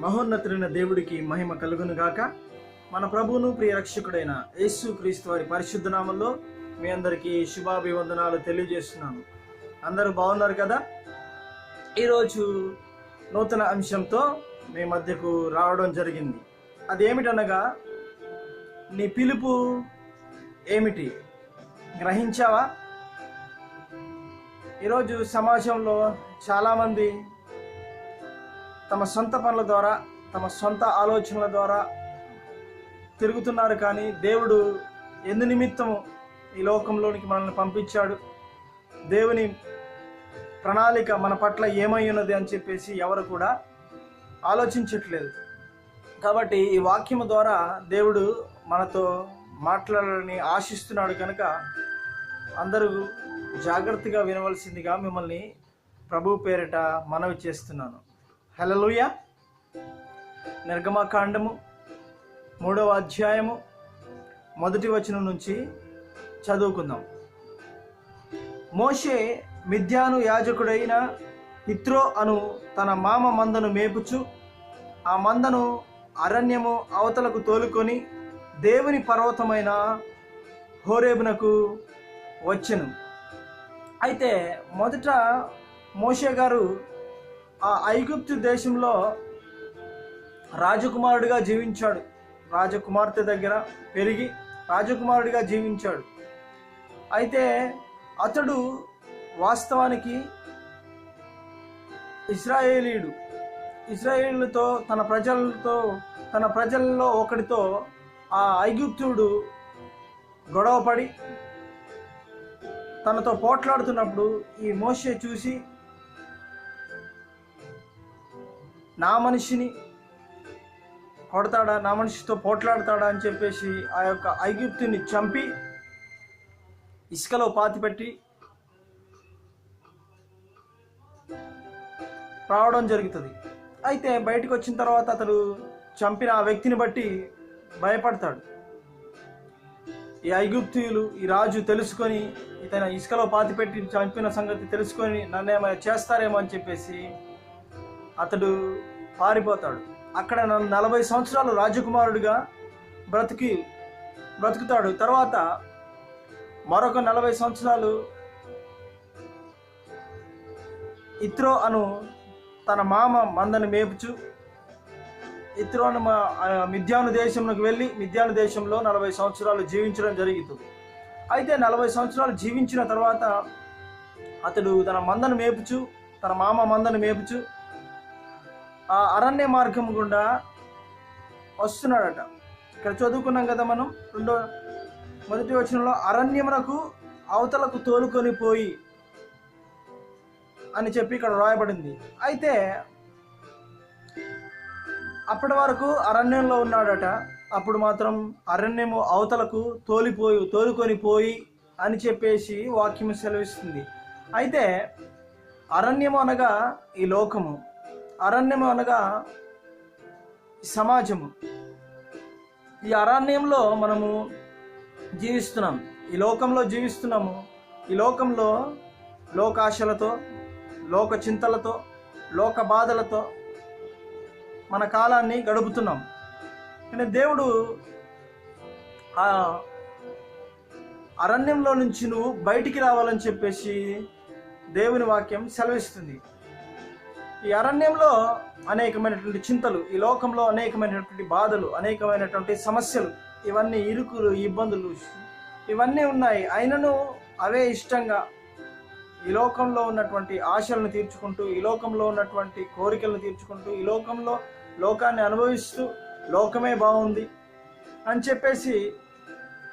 మహోన్నతుడైన దేవుడికి మహిమ కలుగును గాక. మన ప్రభువును ప్రియ రక్షకుడైన యేసు క్రీస్తు వారి పరిశుద్ధ నామంలో మీ అందరికీ శుభాభివందనాలు తెలియజేస్తున్నాను. అందరూ బాగున్నారు కదా? ఈరోజు నూతన అంశంతో మీ మధ్యకు రావడం జరిగింది. అదేమిటనగా నీ పిలుపు ఏమిటి? గ్రహించావా? ఈరోజు సమాజంలో చాలామంది తమ సొంత పనుల ద్వారా తమ సొంత ఆలోచనల ద్వారా తిరుగుతున్నారు కానీ దేవుడు ఎందు నిమిత్తము ఈ లోకంలోనికి మనల్ని పంపించాడు. దేవుని ప్రణాళిక మన పట్ల ఏమై ఉన్నది అని చెప్పేసి ఎవరు కూడా ఆలోచించట్లేదు. కాబట్టి ఈ వాక్యము ద్వారా దేవుడు మనతో మాట్లాడాలని ఆశిస్తున్నాడు కనుక అందరూ జాగ్రత్తగా వినవలసిందిగా మిమ్మల్ని ప్రభు పేరిట మనవి చేస్తున్నాను. హలలుయ నిర్గమకాండము మూడవ అధ్యాయము మొదటి వచనం నుంచి చదువుకుందాం. మోషే మిథ్యాను యాజకుడైన హిత్రో అను తన మామ మందను మేపుచు ఆ మందను అరణ్యము అవతలకు తోలుకొని దేవుని పర్వతమైన హోరేబునకు వచ్చెను. అయితే మొదట మోషే గారు ఆ ఐగుప్తు దేశంలో రాజకుమారుడిగా జీవించాడు. రాజకుమార్తె దగ్గర పెరిగి రాజకుమారుడిగా జీవించాడు. అయితే అతడు వాస్తవానికి ఇస్రాయేలీయుడు ఇస్రాయేలుతో తన ప్రజలతో తన ప్రజల్లో ఒకటితో ఆ ఐగుప్తుడు గొడవపడి తనతో పోట్లాడుతున్నప్పుడు ఈ మోషే చూసి నా మనిషిని కొడతాడా నా మనిషితో పోట్లాడతాడా అని చెప్పేసి ఆ యొక్క ఐగుప్తుని చంపి ఇసుకలో పాతిపెట్టి రావడం జరుగుతుంది. అయితే బయటకు వచ్చిన తర్వాత అతడు చంపిన ఆ వ్యక్తిని బట్టి భయపడతాడు. ఈ ఐగుప్తీయులు ఈ రాజు తెలుసుకొని ఇతను ఇసుకలో పాతిపెట్టి చంపిన సంగతి తెలుసుకొని నన్ను ఏమైనా చేస్తారేమో అని చెప్పేసి అతడు పారిపోతాడు. అక్కడ నలభై సంవత్సరాలు రాజకుమారుడిగా బ్రతికి బ్రతుకుతాడు. తర్వాత మరొక నలభై సంవత్సరాలు ఇత్రో అను తన మామ మందని మేపుచు ఇత్రోను మా మిథ్యాను దేశంలోకి వెళ్ళి మిథ్యాను దేశంలో నలభై సంవత్సరాలు జీవించడం జరుగుతుంది అయితే నలభై సంవత్సరాలు జీవించిన తర్వాత అతడు తన మందను మేపుచు తన మామ మందను మేపుచు ఆ అరణ్య మార్గం గుండా వస్తున్నాడట. ఇక్కడ చదువుకున్నాం కదా మనం రెండో మొదటి వచనంలో అరణ్యమునకు అవతలకు తోలుకొని పోయి అని చెప్పి ఇక్కడ రాయబడింది అయితే అప్పటి వరకు అరణ్యంలో ఉన్నాడట. అప్పుడు మాత్రం అరణ్యము అవతలకు తోలిపోయి తోలుకొని పోయి అని చెప్పేసి వాక్యం సెలవిస్తుంది. అయితే అరణ్యము అనగా ఈ లోకము. అరణ్యము అనగా సమాజము. ఈ అరణ్యంలో మనము జీవిస్తున్నాం. ఈ లోకంలో జీవిస్తున్నాము. ఈ లోకంలో లోకాశలతో లోక చింతలతో లోక బాధలతో మన కాలాన్ని గడుపుతున్నాం. కానీ దేవుడు ఆ అరణ్యంలో నుంచి నువ్వు బయటికి రావాలని చెప్పేసి దేవుని వాక్యం సెలవిస్తుంది. ఈ అరణ్యంలో అనేకమైనటువంటి చింతలు ఈ లోకంలో అనేకమైనటువంటి బాధలు అనేకమైనటువంటి సమస్యలు ఇవన్నీ ఇరుకులు ఇబ్బందులు ఇవన్నీ ఉన్నాయి. అయినను అవే ఇష్టంగా ఈ లోకంలో ఉన్నటువంటి ఆశలను తీర్చుకుంటూ ఈ లోకంలో ఉన్నటువంటి కోరికలను తీర్చుకుంటూ ఈ లోకంలో లోకాన్ని అనుభవిస్తూ లోకమే బాగుంది అని చెప్పేసి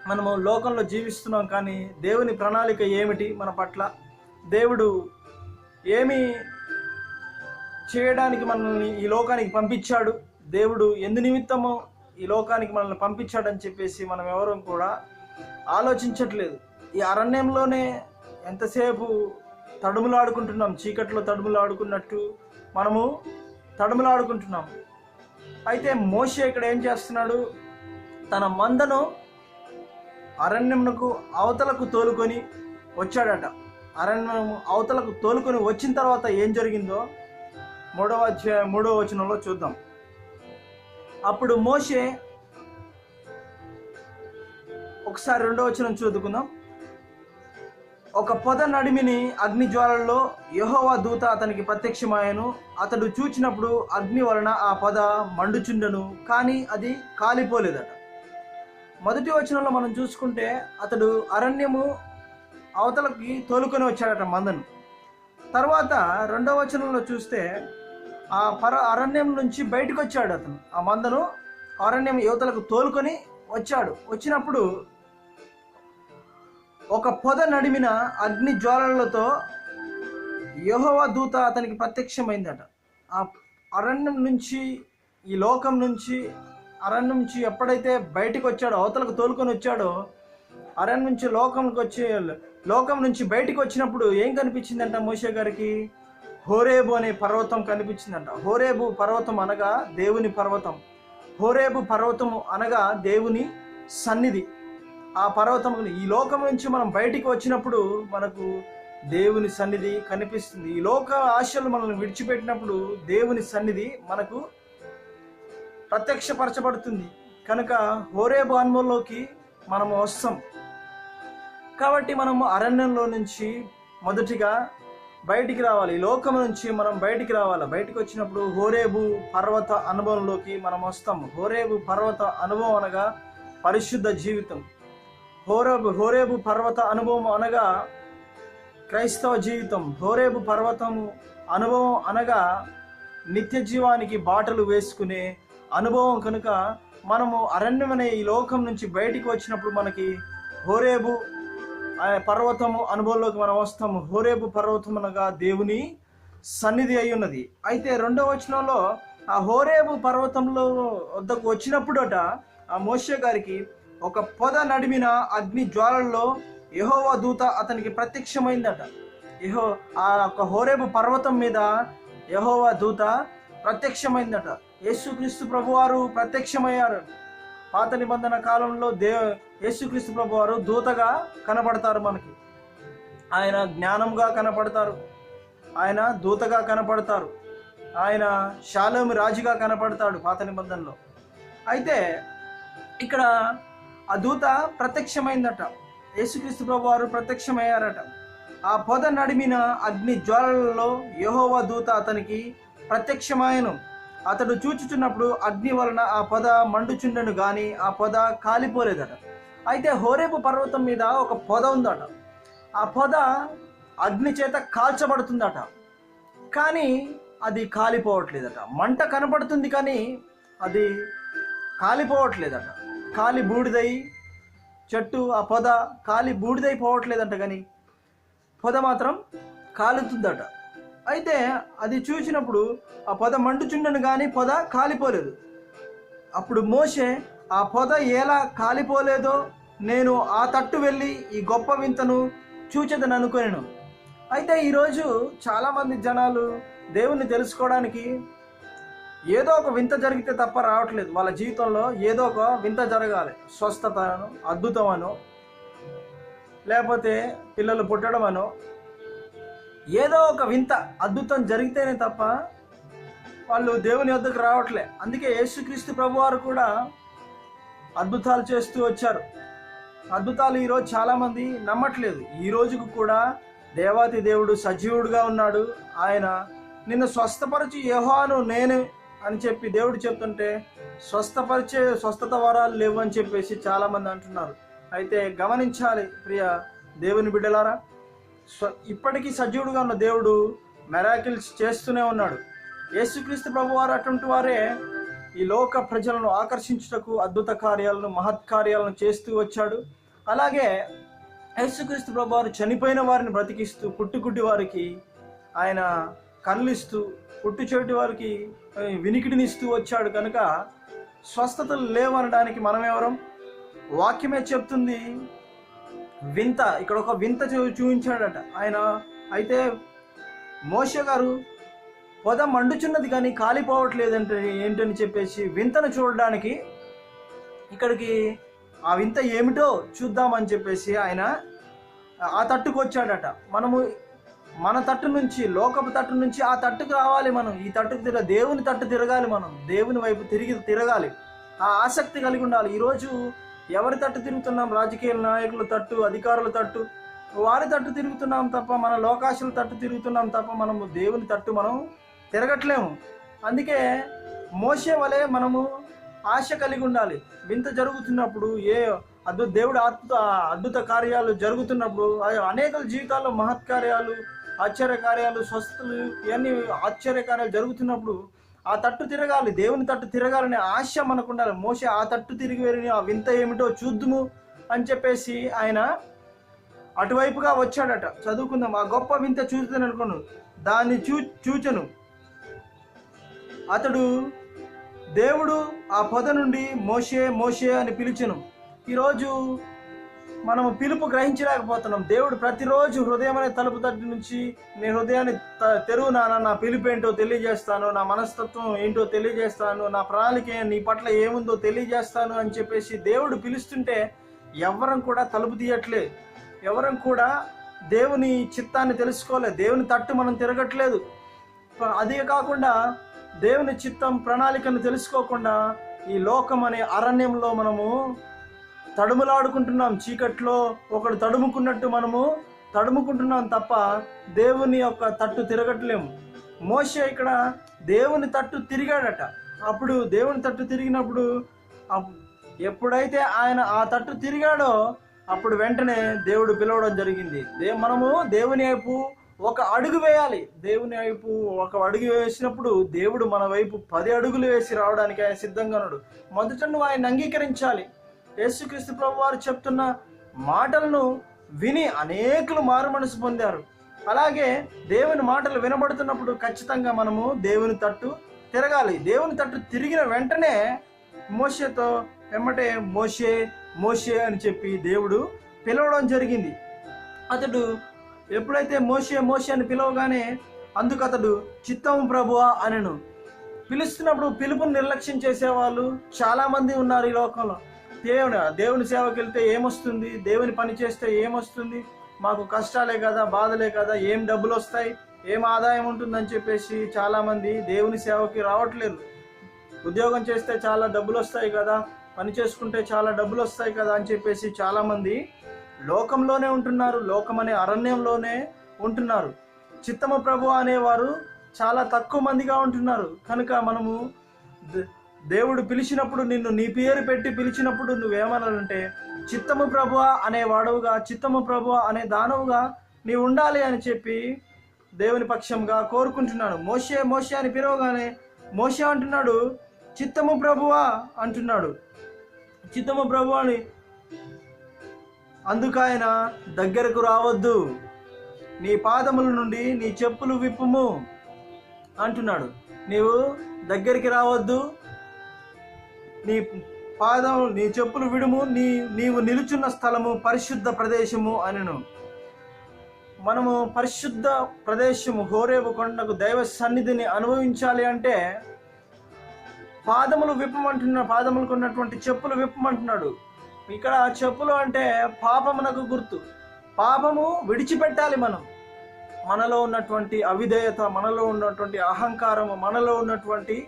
మనము లోకంలో జీవిస్తున్నాం. కానీ దేవుని ప్రణాళిక ఏమిటి మన పట్ల? దేవుడు ఏమి చేయడానికి మనల్ని ఈ లోకానికి పంపించాడు. దేవుడు ఎందు నిమిత్తము ఈ లోకానికి మనల్ని పంపించాడని చెప్పేసి మనం ఎవరూ కూడా ఆలోచించట్లేదు. ఈ అరణ్యంలోనే ఎంతసేపు తడుములాడుకుంటున్నాం చీకట్లో తడుములాడుకున్నట్టు మనము తడుములాడుకుంటున్నాం. అయితే మోషే ఇక్కడ ఏం చేస్తున్నాడు? తన మందను అరణ్యమునకు అవతలకు తోలుకొని వచ్చాడట. అరణ్యం అవతలకు తోలుకొని వచ్చిన తర్వాత ఏం జరిగిందో మూడవ మూడవ వచనంలో చూద్దాం. అప్పుడు మోషే ఒకసారి రెండవ వచనం చూద్దుకుందాం ఒక పొద నడిమిని అగ్ని జ్వాలల్లో యెహోవా దూత అతనికి ప్రత్యక్షమాయను అతడు చూచినప్పుడు అగ్ని వలన ఆ పొద మండుచుండెను కానీ అది కాలిపోలేదట. మొదటి వచనంలో మనం చూసుకుంటే అతడు అరణ్యము అవతలకి తోలుకొని వచ్చాడట మందను. తర్వాత రెండవ వచనంలో చూస్తే ఆ పర అరణ్యం నుంచి బయటకు వచ్చాడు అతను. ఆ మందను అరణ్యం యువతలకు తోలుకొని వచ్చాడు. వచ్చినప్పుడు ఒక పొద నడిమిన అగ్ని జ్వాలలతో యహోవ దూత అతనికి ప్రత్యక్షమైందట. ఆ అరణ్యం నుంచి ఈ లోకం నుంచి అరణ్యం నుంచి ఎప్పుడైతే బయటికి వచ్చాడో అవతలకు తోలుకొని వచ్చాడో అరణ్యం నుంచి లోకంకి వచ్చే లోకం నుంచి బయటికి వచ్చినప్పుడు ఏం కనిపించిందంట మోషే గారికి? హోరేబు అనే పర్వతం కనిపించిందంట. హోరేబు పర్వతం అనగా దేవుని పర్వతం. హోరేబు పర్వతం అనగా దేవుని సన్నిధి. ఆ పర్వతం ఈ లోకం నుంచి మనం బయటికి వచ్చినప్పుడు మనకు దేవుని సన్నిధి కనిపిస్తుంది. ఈ లోక ఆశలు మనల్ని విడిచిపెట్టినప్పుడు దేవుని సన్నిధి మనకు ప్రత్యక్షపరచబడుతుంది. కనుక హోరేబు అనుభవంలోకి మనము వస్తాం. కాబట్టి మనము అరణ్యంలో నుంచి మొదటిగా బయటికి రావాలి. ఈ లోకం నుంచి మనం బయటికి రావాలి? బయటికి వచ్చినప్పుడు హోరేబు పర్వత అనుభవంలోకి మనం వస్తాం హోరేబు పర్వత అనుభవం అనగా పరిశుద్ధ జీవితం. హోరేబు హోరేబు పర్వత అనుభవం అనగా క్రైస్తవ జీవితం. హోరేబు పర్వతము అనుభవం అనగా నిత్య జీవానికి బాటలు వేసుకునే అనుభవం కనుక మనము అరణ్యం అనే ఈ లోకం నుంచి బయటికి వచ్చినప్పుడు మనకి హోరేబు పర్వతము అనుభవంలోకి మనం వస్తాము హోరేబు పర్వతం అనగా దేవుని సన్నిధి అయి ఉన్నది. అయితే రెండవ వచనంలో ఆ హోరేబు పర్వతంలో వద్దకు వచ్చినప్పుడట ఆ మోషే గారికి ఒక పొద నడిమిన అగ్ని జ్వాలల్లో యహోవ దూత అతనికి ప్రత్యక్షమైందట. యహో ఆ యొక్క హోరేబు పర్వతం మీద యహోవ దూత ప్రత్యక్షమైందట. యేసుక్రీస్తు ప్రభువారు ప్రత్యక్షమయ్యారు. పాత నిబంధన కాలంలో దే యేసుక్రీస్తు ప్రభువారు దూతగా కనపడతారు మనకి. ఆయన జ్ఞానంగా కనపడతారు. ఆయన దూతగా కనపడతారు. ఆయన శాలోమి రాజుగా కనపడతాడు పాత నిబంధనలో. అయితే ఇక్కడ ఆ దూత ప్రత్యక్షమైందట. యేసుక్రీస్తు ప్రభు వారు ప్రత్యక్షమయ్యారట. ఆ పొద నడిమిన అగ్ని జ్వాలలలో యహోవ దూత అతనికి ప్రత్యక్షమాయను. అతడు చూచుచున్నప్పుడు అగ్ని వలన ఆ పొద మండుచుండెను గాని ఆ పొద కాలిపోలేదట. అయితే హోరేపు పర్వతం మీద ఒక పొద ఉందట. ఆ పొద అగ్ని చేత కాల్చబడుతుందట. కానీ అది కాలిపోవట్లేదట. మంట కనపడుతుంది కానీ అది కాలిపోవట్లేదట. కాలి బూడిదై చెట్టు ఆ పొద కాలి బూడిదై పోవట్లేదంట కానీ పొద మాత్రం కాలుతుందట. అయితే అది చూసినప్పుడు ఆ పొద మండుచుండను కానీ పొద కాలిపోలేదు. అప్పుడు మోషే ఆ పొద ఎలా కాలిపోలేదో నేను ఆ తట్టు వెళ్ళి ఈ గొప్ప వింతను చూచదని అనుకునేను. అయితే ఈరోజు చాలామంది జనాలు దేవుణ్ణి తెలుసుకోవడానికి ఏదో ఒక వింత జరిగితే తప్ప రావట్లేదు. వాళ్ళ జీవితంలో ఏదో ఒక వింత జరగాలి. స్వస్థతను అద్భుతమనో లేకపోతే పిల్లలు పుట్టడం అనో ఏదో ఒక వింత అద్భుతం జరిగితేనే తప్ప వాళ్ళు దేవుని వద్దకు రావట్లే. అందుకే యేసుక్రీస్తు ప్రభువారు కూడా అద్భుతాలు చేస్తూ వచ్చారు. అద్భుతాలు ఈరోజు చాలామంది నమ్మట్లేదు. ఈ రోజుకు కూడా దేవాతి దేవుడు సజీవుడుగా ఉన్నాడు. ఆయన నిన్ను స్వస్థపరచి యహోను నేను అని చెప్పి దేవుడు చెప్తుంటే స్వస్థపరిచే స్వస్థత వరాలు లేవు అని చెప్పేసి చాలామంది అంటున్నారు. అయితే గమనించాలి ప్రియ దేవుని బిడ్డలారా ఇప్పటికీ సజీవుడుగా ఉన్న దేవుడు మెరాకిల్స్ చేస్తూనే ఉన్నాడు. యేసుక్రీస్తు ప్రభు వారు అటువంటి వారే ఈ లోక ప్రజలను ఆకర్షించుటకు అద్భుత కార్యాలను మహత్ కార్యాలను చేస్తూ వచ్చాడు. అలాగే యేసుక్రీస్తు ప్రభు వారు చనిపోయిన వారిని బ్రతికిస్తూ పుట్టుగుడ్డి వారికి ఆయన కళ్ళిస్తూ పుట్టు చెవిటి వారికి వినికిడినిస్తూ వచ్చాడు. కనుక స్వస్థతలు లేవనడానికి మనం ఎవరం వాక్యమే చెప్తుంది వింత ఇక్కడ ఒక వింత చూ- చూపించాడట. ఆయన అయితే మోష గారు పొద మండుచున్నది కానీ కాలిపోవట్లేదంటే ఏంటని చెప్పేసి వింతను చూడడానికి ఇక్కడికి ఆ వింత ఏమిటో చూద్దామని చెప్పేసి ఆయన ఆ తట్టుకు వచ్చాడట. మనము మన తట్టు నుంచి లోకపు తట్టు నుంచి ఆ తట్టుకు రావాలి మనం. ఈ తట్టుకు తిరగ దేవుని తట్టు తిరగాలి మనం. దేవుని వైపు తిరిగి తిరగాలి. ఆ ఆసక్తి కలిగి ఉండాలి. ఈరోజు ఎవరి తట్టు తిరుగుతున్నాం? రాజకీయ నాయకుల తట్టు అధికారుల తట్టు. వారి తట్టు తిరుగుతున్నాం తప్ప మన లోకాశుల తట్టు తిరుగుతున్నాం తప్ప మనము దేవుని తట్టు మనం తిరగట్లేము. అందుకే మోసే వలె మనము ఆశ కలిగి ఉండాలి. వింత జరుగుతున్నప్పుడు ఏ అద్భుత దేవుడు అద్భుత అద్భుత కార్యాలు జరుగుతున్నప్పుడు అనేక జీవితాల్లో మహత్కార్యాలు ఆశ్చర్య కార్యాలు స్వస్థలు ఇవన్నీ ఆశ్చర్య కార్యాలు జరుగుతున్నప్పుడు ఆ తట్టు తిరగాలి దేవుని తట్టు తిరగాలనే ఆశ మనకు ఉండాలి. మోసే ఆ తట్టు తిరిగి వెళ్ళి ఆ వింత ఏమిటో చూద్దుము అని చెప్పేసి ఆయన అటువైపుగా వచ్చాడట. చదువుకుందాం. ఆ గొప్ప వింత చూస్తాను అనుకోను. దాన్ని చూ చూచను. అతడు దేవుడు ఆ పొద నుండి మోషే మోషే అని పిలిచెను. ఈరోజు మనము పిలుపు గ్రహించలేకపోతున్నాం. దేవుడు ప్రతిరోజు హృదయం అనే తలుపు తట్టు నుంచి నీ హృదయాన్ని త- తెరువు నాన్న నా పిలుపు ఏంటో తెలియజేస్తాను నా మనస్తత్వం ఏంటో తెలియజేస్తాను నా ప్రణాళిక నీ పట్ల ఏముందో తెలియజేస్తాను అని చెప్పేసి దేవుడు పిలుస్తుంటే ఎవరం కూడా తలుపు తీయట్లే. ఎవరం కూడా దేవుని చిత్తాన్ని తెలుసుకోలే. దేవుని తట్టు మనం తిరగట్లేదు. అదే కాకుండా దేవుని చిత్తం ప్రణాళికను తెలుసుకోకుండా ఈ లోకం అనే అరణ్యంలో మనము తడుములాడుకుంటున్నాం చీకట్లో. ఒకడు తడుముకున్నట్టు మనము తడుముకుంటున్నాం తప్ప దేవుని యొక్క తట్టు తిరగట్లేము మోసే ఇక్కడ దేవుని తట్టు తిరిగాడట. అప్పుడు దేవుని తట్టు తిరిగినప్పుడు ఎప్పుడైతే ఆయన ఆ తట్టు తిరిగాడో అప్పుడు వెంటనే దేవుడు పిలవడం జరిగింది. దే మనము దేవుని వైపు ఒక అడుగు వేయాలి. దేవుని వైపు ఒక అడుగు వేసినప్పుడు దేవుడు మన వైపు పది అడుగులు వేసి రావడానికి ఆయన సిద్ధంగా ఉన్నాడు. మొదట నువ్వు ఆయన అంగీకరించాలి. యేసుక్రీస్తు ప్రభు వారు చెప్తున్న మాటలను విని అనేకులు మారు మనసు పొందారు. అలాగే దేవుని మాటలు వినబడుతున్నప్పుడు ఖచ్చితంగా మనము దేవుని తట్టు తిరగాలి. దేవుని తట్టు తిరిగిన వెంటనే మోషేతో వెంబటే మోషే మోషే అని చెప్పి దేవుడు పిలవడం జరిగింది. అతడు ఎప్పుడైతే మోషే మోషే అని పిలవగానే అందుకు అతడు చిత్తం ప్రభువా అనను. పిలుస్తున్నప్పుడు పిలుపుని నిర్లక్ష్యం చేసేవాళ్ళు చాలామంది ఉన్నారు ఈ లోకంలో. దేవుని దేవుని సేవకి వెళ్తే ఏమొస్తుంది? దేవుని పని చేస్తే ఏమొస్తుంది? మాకు కష్టాలే కదా బాధలే కదా ఏం డబ్బులు వస్తాయి ఏం ఆదాయం ఉంటుందని చెప్పేసి చాలామంది దేవుని సేవకి రావట్లేదు. ఉద్యోగం చేస్తే చాలా డబ్బులు వస్తాయి కదా పని చేసుకుంటే చాలా డబ్బులు వస్తాయి కదా అని చెప్పేసి చాలామంది లోకంలోనే ఉంటున్నారు లోకం అనే అరణ్యంలోనే ఉంటున్నారు. చిత్తమ ప్రభు అనేవారు చాలా తక్కువ మందిగా ఉంటున్నారు. కనుక మనము దేవుడు పిలిచినప్పుడు నిన్ను నీ పేరు పెట్టి పిలిచినప్పుడు నువ్వేమనాలంటే చిత్తము ప్రభువ అనే వాడవుగా చిత్తము ప్రభువ అనే దానవుగా నీవు ఉండాలి అని చెప్పి దేవుని పక్షంగా కోరుకుంటున్నాను. మోసే మోసే అని పిలవగానే మోసే అంటున్నాడు చిత్తము ప్రభువా అంటున్నాడు. చిత్తము ప్రభు అని అందుకు ఆయన దగ్గరకు రావద్దు. నీ పాదముల నుండి నీ చెప్పులు విప్పుము అంటున్నాడు. నీవు దగ్గరికి రావద్దు నీ పాదం నీ చెప్పులు విడుము నీ నీవు నిలుచున్న స్థలము పరిశుద్ధ ప్రదేశము అనను. మనము పరిశుద్ధ ప్రదేశము హోరేబు కొండకు దైవ సన్నిధిని అనుభవించాలి అంటే పాదములు విప్పమంటున్న పాదములకు ఉన్నటువంటి చెప్పులు విప్పమంటున్నాడు. ఇక్కడ చెప్పులు అంటే పాపమునకు గుర్తు. పాపము విడిచిపెట్టాలి మనం. మనలో ఉన్నటువంటి అవిధేయత మనలో ఉన్నటువంటి అహంకారము మనలో ఉన్నటువంటి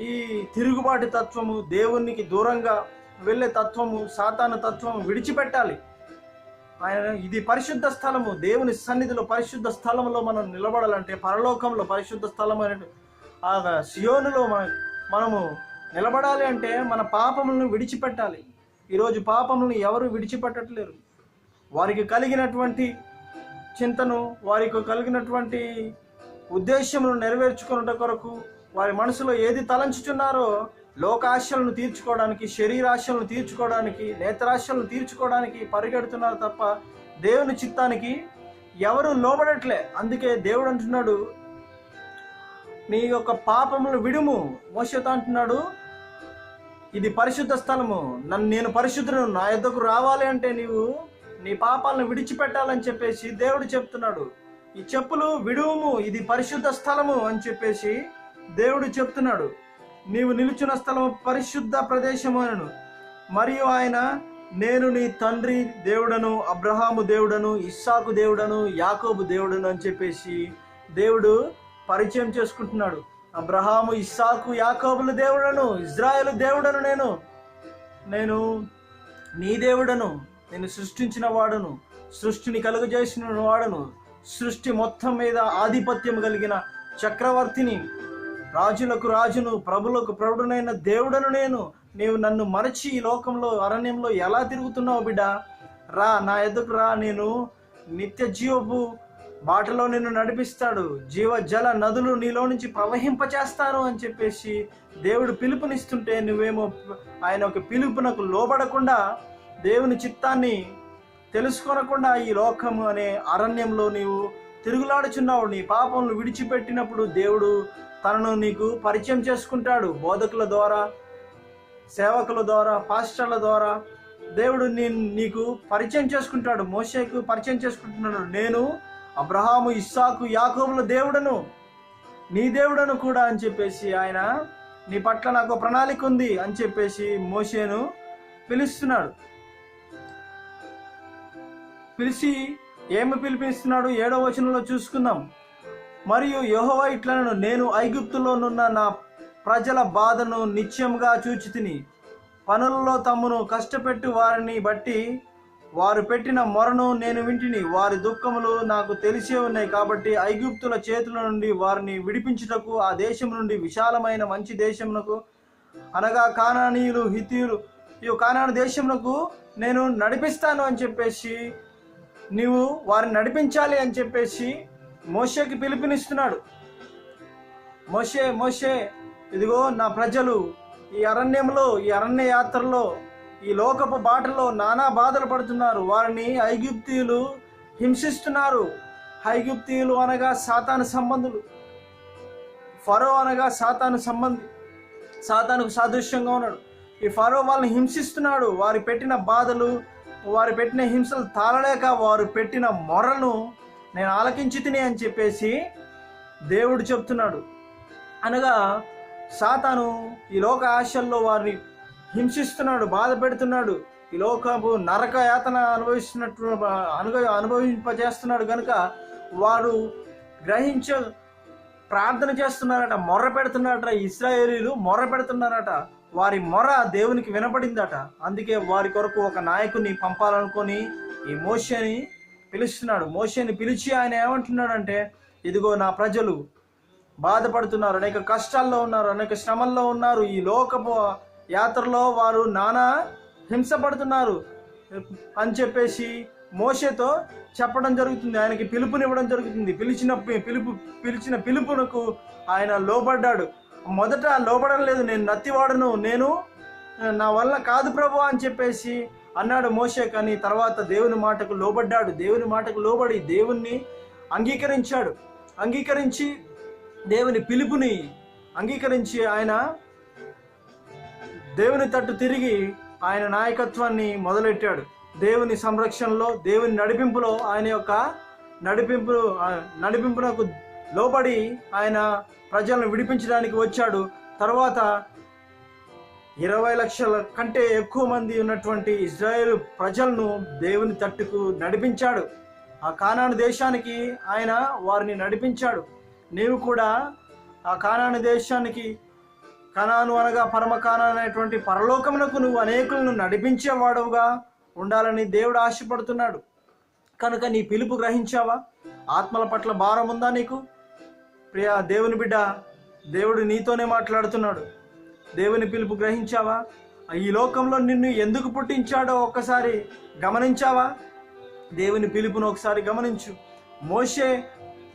ఈ తిరుగుబాటు తత్వము దేవునికి దూరంగా వెళ్ళే తత్వము సాతాను తత్వము విడిచిపెట్టాలి. ఆయన ఇది పరిశుద్ధ స్థలము. దేవుని సన్నిధిలో పరిశుద్ధ స్థలంలో మనం నిలబడాలంటే పరలోకంలో పరిశుద్ధ స్థలం అనే ఆ సియోనులో మన మనము నిలబడాలి అంటే మన పాపములను విడిచిపెట్టాలి. ఈరోజు పాపములను ఎవరు విడిచిపెట్టట్లేరు. వారికి కలిగినటువంటి చింతను వారికి కలిగినటువంటి ఉద్దేశమును నెరవేర్చుకున్నట కొరకు వారి మనసులో ఏది తలంచుచున్నారో లోకాశలను తీర్చుకోవడానికి శరీరాశలను తీర్చుకోవడానికి నేత్రాశలను తీర్చుకోవడానికి పరిగెడుతున్నారు తప్ప దేవుని చిత్తానికి ఎవరు లోబడట్లే. అందుకే దేవుడు అంటున్నాడు నీ యొక్క పాపములు విడుము. మోసత అంటున్నాడు ఇది పరిశుద్ధ స్థలము. నన్ను నేను పరిశుద్ధును నా యొద్దకు రావాలి అంటే నీవు నీ పాపాలను విడిచిపెట్టాలని చెప్పేసి దేవుడు చెప్తున్నాడు. ఈ చెప్పులు విడుము. ఇది పరిశుద్ధ స్థలము అని చెప్పేసి దేవుడు చెప్తున్నాడు నీవు నిలుచున్న స్థలం పరిశుద్ధ ప్రదేశమనను మరియు ఆయన నేను నీ తండ్రి దేవుడను అబ్రహాము దేవుడను ఇస్సాకు దేవుడను యాకోబు దేవుడను అని చెప్పేసి దేవుడు పరిచయం చేసుకుంటున్నాడు. అబ్రహాము ఇస్సాకు యాకోబుల దేవుడను ఇజ్రాయెల్ దేవుడను నేను. నేను నీ దేవుడను నేను సృష్టించిన వాడను. సృష్టిని కలుగజేసిన వాడను. సృష్టి మొత్తం మీద ఆధిపత్యం కలిగిన చక్రవర్తిని రాజులకు రాజును ప్రభులకు ప్రభుడునైన దేవుడను నేను. నీవు నన్ను మరచి ఈ లోకంలో అరణ్యంలో ఎలా తిరుగుతున్నావు బిడ్డ? రా నా ఎదుకు రా నేను నిత్య జీవపు బాటలో నిన్ను నడిపిస్తాడు. జీవ జల నదులు నీలో నుంచి ప్రవహింపచేస్తాను అని చెప్పేసి దేవుడు పిలుపునిస్తుంటే నువ్వేమో ఆయన ఒక పిలుపునకు లోబడకుండా దేవుని చిత్తాన్ని తెలుసుకొనకుండా ఈ లోకము అనే అరణ్యంలో నీవు తిరుగులాడుచున్నావు. నీ పాపంను విడిచిపెట్టినప్పుడు దేవుడు తనను నీకు పరిచయం చేసుకుంటాడు బోధకుల ద్వారా సేవకుల ద్వారా పాస్టర్ల ద్వారా. దేవుడు నీ నీకు పరిచయం చేసుకుంటాడు మోషేకు పరిచయం చేసుకుంటున్నాడు. నేను అబ్రహాము ఇస్సాకు యాకోబుల దేవుడను నీ దేవుడను కూడా అని చెప్పేసి ఆయన నీ పట్ల నాకు ప్రణాళిక ఉంది అని చెప్పేసి మోసేను పిలుస్తున్నాడు. పిలిచి ఏమి పిలిపిస్తున్నాడు? ఏడో వచనంలో చూసుకుందాం. మరియు యెహోవా ఇట్లను నేను ఐగుప్తులోనున్న నా ప్రజల బాధను నిత్యంగా చూచి తిని పనులలో తమ్మును కష్టపెట్టి వారిని బట్టి వారు పెట్టిన మొరను నేను వింటిని. వారి దుఃఖములు నాకు తెలిసే ఉన్నాయి కాబట్టి ఐగుప్తుల చేతుల నుండి వారిని విడిపించుటకు ఆ దేశం నుండి విశాలమైన మంచి దేశమునకు అనగా కానానీయులు హితీయులు ఈ కానాను దేశమునకు నేను నడిపిస్తాను అని చెప్పేసి నీవు వారిని నడిపించాలి అని చెప్పేసి మోషేకి పిలుపునిస్తున్నాడు. మోషే మోషే ఇదిగో నా ప్రజలు ఈ అరణ్యంలో ఈ అరణ్య యాత్రలో ఈ లోకపు బాటలో నానా బాధలు పడుతున్నారు. వారిని ఐగుప్తీయులు హింసిస్తున్నారు. ఐగుప్తీయులు అనగా సాతాను సంబంధులు. ఫరో అనగా సాతాను సంబంధి సాతానుకు సాదృశ్యంగా ఉన్నాడు. ఈ ఫరో వాళ్ళని హింసిస్తున్నాడు. వారు పెట్టిన బాధలు వారు పెట్టిన హింసలు తాళలేక వారు పెట్టిన మొరను నేను ఆలకించి తినే అని చెప్పేసి దేవుడు చెప్తున్నాడు. అనగా సాతాను ఈ లోక ఆశల్లో వారిని హింసిస్తున్నాడు బాధ పెడుతున్నాడు. ఈ లోకపు నరక యాతన అనుభవిస్తున్నట్టు అనుభ అనుభవింపజేస్తున్నాడు కనుక వారు గ్రహించ ప్రార్థన చేస్తున్నారట మొర్ర పెడుతున్నారట ఇస్రాయేలీలు మొర్ర పెడుతున్నారట. వారి మొర దేవునికి వినపడిందట. అందుకే వారి కొరకు ఒక నాయకుని పంపాలనుకొని ఈ మోషని పిలుస్తున్నాడు. మోషేని పిలిచి ఆయన ఏమంటున్నాడంటే ఇదిగో నా ప్రజలు బాధపడుతున్నారు అనేక కష్టాల్లో ఉన్నారు అనేక శ్రమల్లో ఉన్నారు. ఈ లోకపు యాత్రలో వారు నానా హింసపడుతున్నారు అని చెప్పేసి మోషేతో చెప్పడం జరుగుతుంది. ఆయనకి పిలుపునివ్వడం జరుగుతుంది. పిలిచిన పి- పిలుపు పిలిచిన పిలుపునకు ఆయన లోబడ్డాడు. మొదట లోబడలేదు నేను నత్తివాడను నేను నా వల్ల కాదు ప్రభు అని చెప్పేసి అన్నాడు మోసే కానీ తర్వాత దేవుని మాటకు లోబడ్డాడు. దేవుని మాటకు లోబడి దేవుణ్ణి అంగీకరించాడు. అంగీకరించి దేవుని పిలుపుని అంగీకరించి ఆయన దేవుని తట్టు తిరిగి ఆయన నాయకత్వాన్ని మొదలెట్టాడు. దేవుని సంరక్షణలో దేవుని నడిపింపులో ఆయన యొక్క నడిపింపు నడిపింపునకు లోబడి ఆయన ప్రజలను విడిపించడానికి వచ్చాడు. తర్వాత ఇరవై లక్షల కంటే ఎక్కువ మంది ఉన్నటువంటి ఇజ్రాయేల్ ప్రజలను దేవుని తట్టుకు నడిపించాడు. ఆ కానాను దేశానికి ఆయన వారిని నడిపించాడు. నీవు కూడా ఆ కానాను దేశానికి కణాను అనగా పరమ అనేటువంటి పరలోకమునకు నువ్వు అనేకులను నడిపించేవాడవుగా ఉండాలని దేవుడు ఆశపడుతున్నాడు. కనుక నీ పిలుపు గ్రహించావా? ఆత్మల పట్ల భారం ఉందా నీకు? ప్రియా దేవుని బిడ్డ దేవుడు నీతోనే మాట్లాడుతున్నాడు. దేవుని పిలుపు గ్రహించావా? ఈ లోకంలో నిన్ను ఎందుకు పుట్టించాడో ఒక్కసారి గమనించావా? దేవుని పిలుపును ఒకసారి గమనించు. మోషే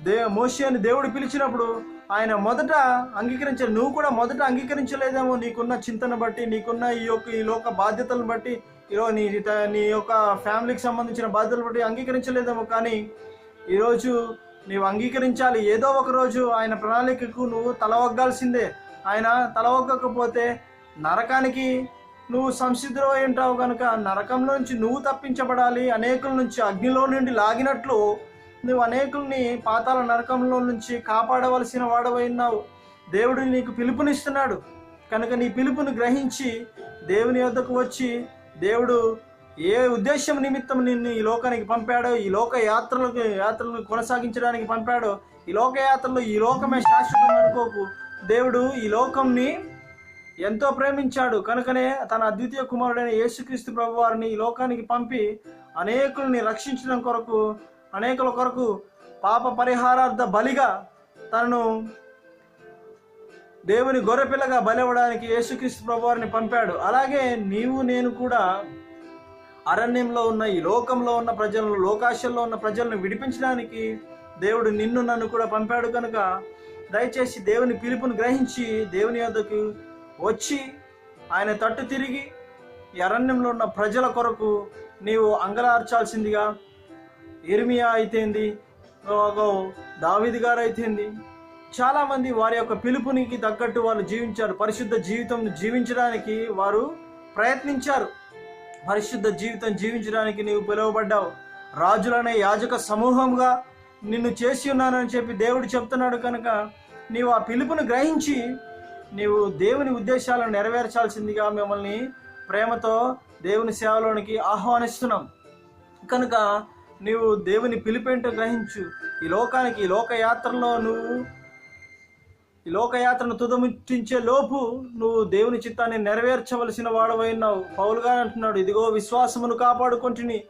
దే మోషే అని దేవుడు పిలిచినప్పుడు ఆయన మొదట అంగీకరించాడు నువ్వు కూడా మొదట అంగీకరించలేదేమో నీకున్న చింతన బట్టి నీకున్న ఈ యొక్క ఈ లోక బాధ్యతలను బట్టి ఈరోజు నీ నీ యొక్క ఫ్యామిలీకి సంబంధించిన బాధ్యతలు బట్టి అంగీకరించలేదేమో కానీ ఈరోజు నీవు అంగీకరించాలి. ఏదో ఒక రోజు ఆయన ప్రణాళికకు నువ్వు తలవగ్గాల్సిందే ఆయన తలవగ్గకపోతే నరకానికి నువ్వు సంసిద్ధులు ఉంటావు కనుక నరకంలో నుంచి నువ్వు తప్పించబడాలి. అనేకుల నుంచి అగ్నిలో నుండి లాగినట్లు నువ్వు అనేకుల్ని పాతాల నరకంలో నుంచి కాపాడవలసిన వాడవై ఉన్నావు. దేవుడు నీకు పిలుపునిస్తున్నాడు. కనుక నీ పిలుపును గ్రహించి దేవుని వద్దకు వచ్చి దేవుడు ఏ ఉద్దేశం నిమిత్తం నిన్ను ఈ లోకానికి పంపాడో ఈ లోక యాత్రలకు యాత్రలను కొనసాగించడానికి పంపాడో ఈ లోకయాత్రలో ఈ లోకమే శాశ్వతం అనుకోకు దేవుడు ఈ లోకంని ఎంతో ప్రేమించాడు. కనుకనే తన అద్వితీయ కుమారుడైన యేసుక్రీస్తు ప్రభు వారిని ఈ లోకానికి పంపి అనేకుల్ని రక్షించడం కొరకు అనేకుల కొరకు పాప పరిహారార్థ బలిగా తనను దేవుని గొర్రెపిల్లగా బలివ్వడానికి యేసుక్రీస్తు ప్రభువారిని పంపాడు. అలాగే నీవు నేను కూడా అరణ్యంలో ఉన్న ఈ లోకంలో ఉన్న ప్రజలను లోకాశల్లో ఉన్న ప్రజలను విడిపించడానికి దేవుడు నిన్ను నన్ను కూడా పంపాడు కనుక దయచేసి దేవుని పిలుపును గ్రహించి దేవుని యొద్దకు వచ్చి ఆయన తట్టు తిరిగి అరణ్యంలో ఉన్న ప్రజల కొరకు నీవు అంగలార్చాల్సిందిగా. ఇర్మియా అయితేంది దావిది గారు అయితేంది. చాలామంది వారి యొక్క పిలుపునికి తగ్గట్టు వాళ్ళు జీవించారు. పరిశుద్ధ జీవితం జీవించడానికి వారు ప్రయత్నించారు. పరిశుద్ధ జీవితం జీవించడానికి నీవు పిలువబడ్డావు. రాజులనే యాజక సమూహంగా నిన్ను చేసి ఉన్నానని చెప్పి దేవుడు చెప్తున్నాడు కనుక నీవు ఆ పిలుపును గ్రహించి నీవు దేవుని ఉద్దేశాలను నెరవేర్చాల్సిందిగా మిమ్మల్ని ప్రేమతో దేవుని సేవలోనికి ఆహ్వానిస్తున్నాం. కనుక నీవు దేవుని పిలిపేంటో గ్రహించు. ఈ లోకానికి ఈ లోకయాత్రలో నువ్వు ఈ లోకయాత్రను తుదముట్టించే లోపు నువ్వు దేవుని చిత్తాన్ని నెరవేర్చవలసిన వాడవైనావు పౌలుగా అంటున్నాడు ఇదిగో విశ్వాసమును కాపాడుకుంటుని.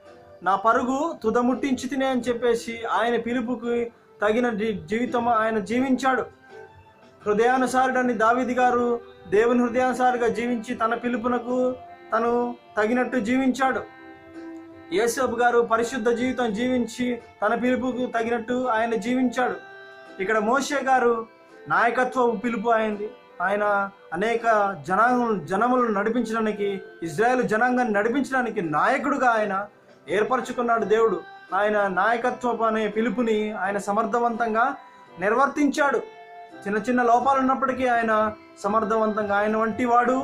నా పరుగు తుదముట్టించి తినే అని చెప్పేసి ఆయన పిలుపుకి తగిన జీవితం ఆయన జీవించాడు. హృదయానుసారుడని దావిది గారు దేవుని హృదయానుసారుగా జీవించి తన పిలుపునకు తను తగినట్టు జీవించాడు. యేసబ్ గారు పరిశుద్ధ జీవితం జీవించి తన పిలుపుకు తగినట్టు ఆయన జీవించాడు. ఇక్కడ మోషే గారు నాయకత్వ పిలుపు అయింది. ఆయన అనేక జనా జనములను నడిపించడానికి ఇజ్రాయెల్ జనాంగాన్ని నడిపించడానికి నాయకుడుగా ఆయన ఏర్పరచుకున్నాడు దేవుడు. ఆయన నాయకత్వపు అనే పిలుపుని ఆయన సమర్థవంతంగా నిర్వర్తించాడు. చిన్న చిన్న లోపాలు ఉన్నప్పటికీ ఆయన సమర్థవంతంగా ఆయన వంటి వాడు.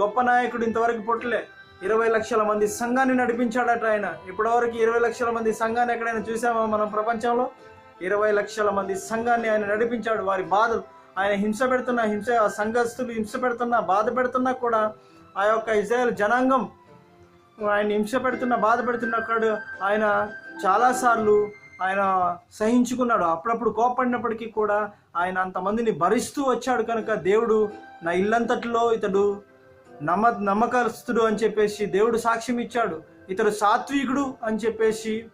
గొప్ప నాయకుడు ఇంతవరకు పుట్టలే. ఇరవై లక్షల మంది సంఘాన్ని నడిపించాడట ఆయన. ఇప్పటివరకు ఇరవై లక్షల మంది సంఘాన్ని ఎక్కడైనా చూసామా మనం ప్రపంచంలో? ఇరవై లక్షల మంది సంఘాన్ని ఆయన నడిపించాడు. వారి బాధలు ఆయన హింస పెడుతున్న హింస ఆ సంఘస్థులు హింస పెడుతున్నా బాధ పెడుతున్నా కూడా ఆ యొక్క ఇజ్రాయెల్ జనాంగం ఆయన హింస పెడుతున్న బాధ ఆయన చాలాసార్లు ఆయన సహించుకున్నాడు. అప్పుడప్పుడు కోపడినప్పటికీ కూడా ఆయన అంతమందిని భరిస్తూ వచ్చాడు కనుక దేవుడు నా ఇల్లంతటిలో ఇతడు నమ్మ నమ్మకస్తుడు అని చెప్పేసి దేవుడు సాక్ష్యం ఇచ్చాడు. ఇతడు సాత్వికుడు అని చెప్పేసి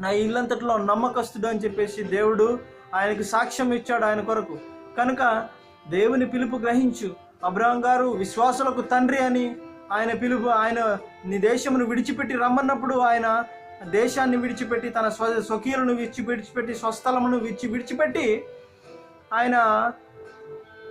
నా ఇల్లంతటిలో నమ్మకస్తుడు అని చెప్పేసి దేవుడు ఆయనకు సాక్ష్యం ఇచ్చాడు ఆయన కొరకు. కనుక దేవుని పిలుపు గ్రహించు. అబ్రహం గారు విశ్వాసులకు తండ్రి అని ఆయన పిలుపు ఆయన నీ దేశమును విడిచిపెట్టి రమ్మన్నప్పుడు ఆయన దేశాన్ని విడిచిపెట్టి తన స్వ స్వకీయులను విడిచి విడిచిపెట్టి స్వస్థలమును విడిచి విడిచిపెట్టి ఆయన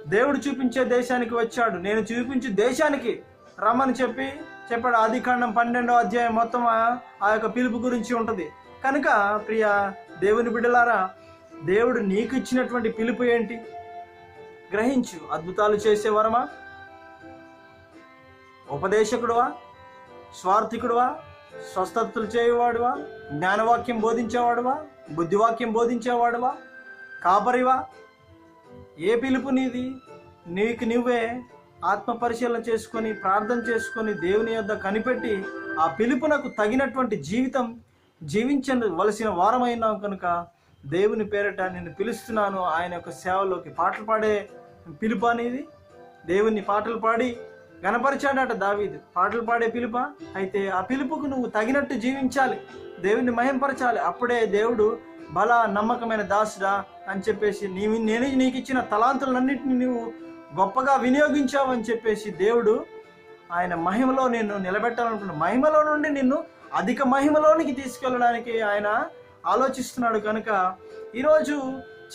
దేవుడు చూపించే దేశానికి వచ్చాడు. నేను చూపించే దేశానికి రమ్మని చెప్పి చెప్పాడు. ఆది కాండం పన్నెండో అధ్యాయం మొత్తం ఆ- ఆ యొక్క పిలుపు గురించి ఉంటుంది. కనుక ప్రియ దేవుని బిడ్డలారా దేవుడు నీకు ఇచ్చినటువంటి పిలుపు ఏంటి? గ్రహించు. అద్భుతాలు చేసే వరమా? ఉపదేశకుడువా? స్వార్థికుడువా? స్వస్థతలు చేయవాడువా? జ్ఞానవాక్యం బోధించేవాడువా? బుద్ధివాక్యం బోధించేవాడువా? కాపరివా? ఏ పిలుపు నీది? నీకు నువ్వే ఆత్మ పరిశీలన చేసుకొని ప్రార్థన చేసుకొని దేవుని యొద్ద కనిపెట్టి ఆ పిలుపునకు తగినటువంటి జీవితం జీవించవలసిన వారమైనాం కనుక దేవుని పేరిట నేను పిలుస్తున్నాను. ఆయన యొక్క సేవలోకి పాటలు పాడే పిలుపు అనేది దేవుని పాటలు పాడి గణపరిచాడట దావీదు. పాటలు పాడే పిలుప? అయితే ఆ పిలుపుకు నువ్వు తగినట్టు జీవించాలి. దేవుని మహింపరచాలి. అప్పుడే దేవుడు బల నమ్మకమైన దాసుడా అని చెప్పేసి నీవు నేను నీకు ఇచ్చిన తలాంతులన్నింటినీ నువ్వు గొప్పగా వినియోగించావు అని చెప్పేసి దేవుడు ఆయన మహిమలో నిన్ను నిలబెట్టాలనుకున్న మహిమలో నుండి నిన్ను అధిక మహిమలోనికి తీసుకెళ్ళడానికి ఆయన ఆలోచిస్తున్నాడు కనుక ఈరోజు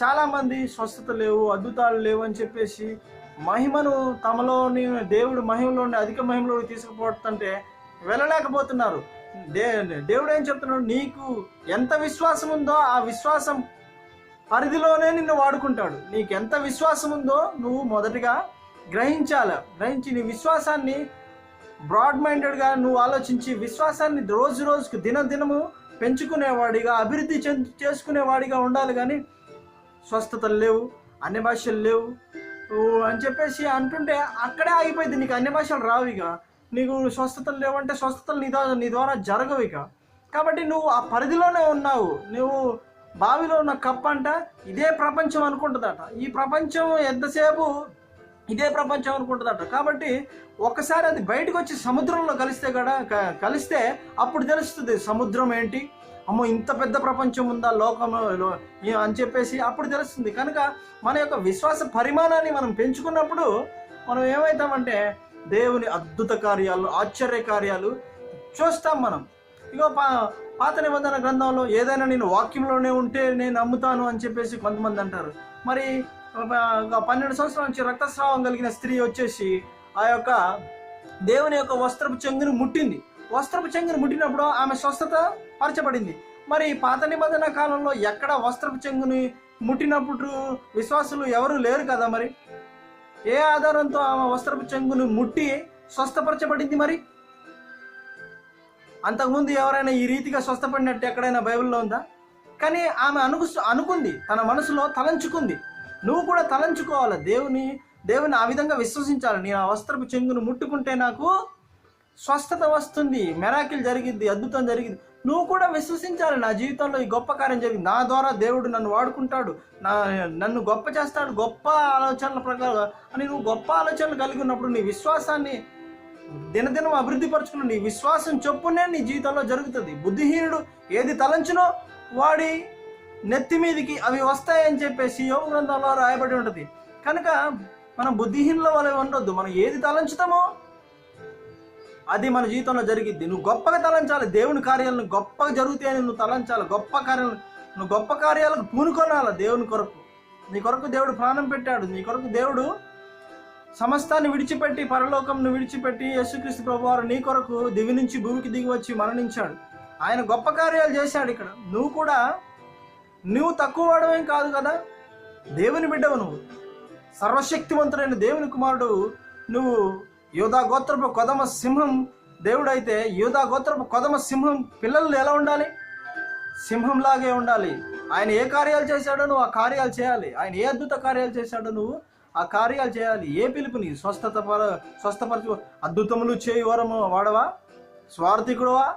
చాలామంది స్వస్థత లేవు అద్భుతాలు లేవు అని చెప్పేసి మహిమను తమలోని దేవుడు మహిమలోని అధిక మహిమలోకి తీసుకుపోతుంటే వెళ్ళలేకపోతున్నారు. దే దేవుడు ఏం చెప్తున్నాడు? నీకు ఎంత విశ్వాసం ఉందో ఆ విశ్వాసం పరిధిలోనే నిన్ను వాడుకుంటాడు. నీకు ఎంత విశ్వాసం ఉందో నువ్వు మొదటిగా గ్రహించాలి. గ్రహించి నీ విశ్వాసాన్ని బ్రాడ్ మైండెడ్గా నువ్వు ఆలోచించి విశ్వాసాన్ని రోజు రోజుకు దినదినము పెంచుకునేవాడిగా అభివృద్ధి చెందు చేసుకునేవాడిగా ఉండాలి. కానీ స్వస్థతలు లేవు అన్ని భాషలు లేవు. అని చెప్పేసి అంటుంటే అక్కడే ఆగిపోయింది. నీకు అన్ని భాషలు రావు ఇక. నీకు స్వస్థతలు లేవంటే స్వస్థతలు నీ ద్వారా నీ ద్వారా జరగవు ఇక. కాబట్టి నువ్వు ఆ పరిధిలోనే ఉన్నావు. నువ్వు బావిలో ఉన్న కప్ప అంట ఇదే ప్రపంచం అనుకుంటుందట. ఈ ప్రపంచం ఎంతసేపు ఇదే ప్రపంచం అనుకుంటుందట. కాబట్టి ఒక్కసారి అది బయటకు వచ్చి సముద్రంలో కలిస్తే కూడా కలిస్తే అప్పుడు తెలుస్తుంది సముద్రం ఏంటి? అమ్మో ఇంత పెద్ద ప్రపంచం ఉందా లోకంలో అని చెప్పేసి అప్పుడు తెలుస్తుంది. కనుక మన యొక్క విశ్వాస పరిమాణాన్ని మనం పెంచుకున్నప్పుడు మనం ఏమవుతామంటే దేవుని అద్భుత కార్యాలు ఆశ్చర్య కార్యాలు చూస్తాం మనం. ఇగో పా పాత నిబంధన గ్రంథంలో ఏదైనా నేను వాక్యంలోనే ఉంటే నేను నమ్ముతాను అని చెప్పేసి కొంతమంది అంటారు. మరి పన్నెండు సంవత్సరాల నుంచి రక్తస్రావం కలిగిన స్త్రీ వచ్చేసి ఆ యొక్క దేవుని యొక్క వస్త్రపు చెంగును ముట్టింది. వస్త్రపు చెంగును ముట్టినప్పుడు ఆమె స్వస్థత పరచబడింది. మరి పాత నిబంధన కాలంలో ఎక్కడ వస్త్రపు చెంగుని ముట్టినప్పుడు విశ్వాసులు ఎవరు లేరు కదా మరి? ఏ ఆధారంతో ఆమె వస్త్రపు చెంగును ముట్టి స్వస్థపరచబడింది మరి? అంతకుముందు ఎవరైనా ఈ రీతిగా స్వస్థపడినట్టు ఎక్కడైనా బైబిల్లో ఉందా? కానీ ఆమె అనుకు అనుకుంది తన మనసులో తలంచుకుంది. నువ్వు కూడా తలంచుకోవాలి? దేవుని దేవుని ఆ విధంగా విశ్వసించాలి. నేను ఆ వస్త్రపు చెంగును ముట్టుకుంటే నాకు స్వస్థత వస్తుంది మెరాకిల్ జరిగింది అద్భుతం జరిగింది. నువ్వు కూడా విశ్వసించాలి నా జీవితంలో ఈ గొప్ప కార్యం జరిగింది. నా ద్వారా దేవుడు నన్ను వాడుకుంటాడు నా నన్ను గొప్ప చేస్తాడు గొప్ప ఆలోచనల ప్రకారం. అని నువ్వు గొప్ప ఆలోచనలు కలిగి ఉన్నప్పుడు నీ విశ్వాసాన్ని దినదినం అభివృద్ధి పరచుకున్న నీ విశ్వాసం చొప్పునే నీ జీవితంలో జరుగుతుంది. బుద్ధిహీనుడు ఏది తలంచునో వాడి నెత్తి మీదకి అవి వస్తాయని చెప్పేసి యోగ గ్రంథంలో రాయబడి ఉంటుంది. కనుక మనం బుద్ధిహీనుల వల్ల ఉండొద్దు. మనం ఏది తలంచుతామో అది మన జీవితంలో జరిగిద్ది. నువ్వు గొప్పగా తలంచాలి. దేవుని కార్యాలను గొప్పగా జరుగుతాయని నువ్వు తలంచాలి. గొప్ప కార్యాలు నువ్వు గొప్ప కార్యాలకు పూనుకొనాలి దేవుని కొరకు. నీ కొరకు దేవుడు ప్రాణం పెట్టాడు. నీ కొరకు దేవుడు సమస్తాన్ని విడిచిపెట్టి పరలోకంను విడిచిపెట్టి యేసుక్రీస్తు ప్రభువారు నీ కొరకు దివి నుంచి భూమికి దిగి వచ్చి మరణించాడు. ఆయన గొప్ప కార్యాలు చేశాడు ఇక్కడ. నువ్వు కూడా నువ్వు తక్కువ వాడమేం కాదు కదా? దేవుని బిడ్డవు నువ్వు. సర్వశక్తివంతుడైన దేవుని కుమారుడు నువ్వు యోధా గోత్రపు కొదమ సింహం దేవుడైతే యూదా గోత్రపు కొదమ సింహం పిల్లలు ఎలా ఉండాలి? సింహంలాగే ఉండాలి. ఆయన ఏ కార్యాలు చేశాడో నువ్వు ఆ కార్యాలు చేయాలి. ఆయన ఏ అద్భుత కార్యాలు చేశాడో నువ్వు ఆ కార్యాలు చేయాలి. ఏ పిలుపుని? స్వస్థత పర స్వస్థపరచు అద్భుతములు చేయి వరము వాడవా? స్వార్థికుడువా?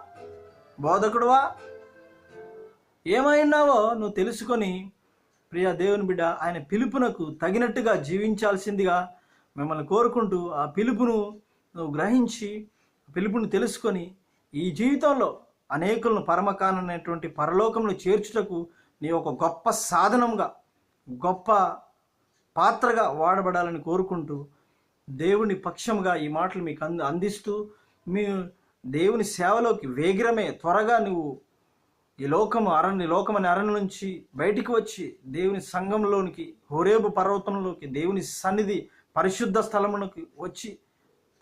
బోధకుడువా? ఏమైనావో నువ్వు తెలుసుకొని ప్రియ దేవుని బిడ్డ ఆయన పిలుపునకు తగినట్టుగా జీవించాల్సిందిగా మిమ్మల్ని కోరుకుంటూ ఆ పిలుపును నువ్వు గ్రహించి పిలుపుని పిలుపును తెలుసుకొని ఈ జీవితంలో అనేకులను పరమకాననేటువంటి పరలోకంలో చేర్చుటకు నీ ఒక గొప్ప సాధనంగా గొప్ప పాత్రగా వాడబడాలని కోరుకుంటూ దేవుని పక్షంగా ఈ మాటలు మీకు అంది అందిస్తూ మీ దేవుని సేవలోకి వేగిరమే త్వరగా నువ్వు ఈ లోకము అరణ్య లోకమని అరణ్య నుంచి బయటికి వచ్చి దేవుని సంఘంలోనికి హోరేబు పర్వతంలోకి దేవుని సన్నిధి పరిశుద్ధ స్థలమునకు వచ్చి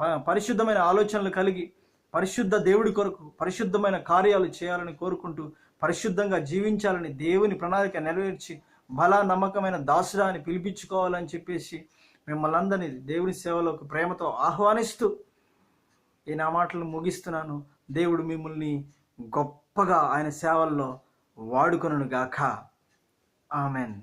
ప- పరిశుద్ధమైన ఆలోచనలు కలిగి పరిశుద్ధ దేవుడి కొరకు పరిశుద్ధమైన కార్యాలు చేయాలని కోరుకుంటూ పరిశుద్ధంగా జీవించాలని దేవుని ప్రణాళిక నెరవేర్చి బల నమ్మకమైన దాసుడా అని పిలిపించుకోవాలని చెప్పేసి మిమ్మల్ని అందరినీ దేవుని సేవలోకి ప్రేమతో ఆహ్వానిస్తూ ఈ నా మాటలు ముగిస్తున్నాను. దేవుడు మిమ్మల్ని గొప్పగా ఆయన సేవల్లో వాడుకొనుగాక ఆమెన్.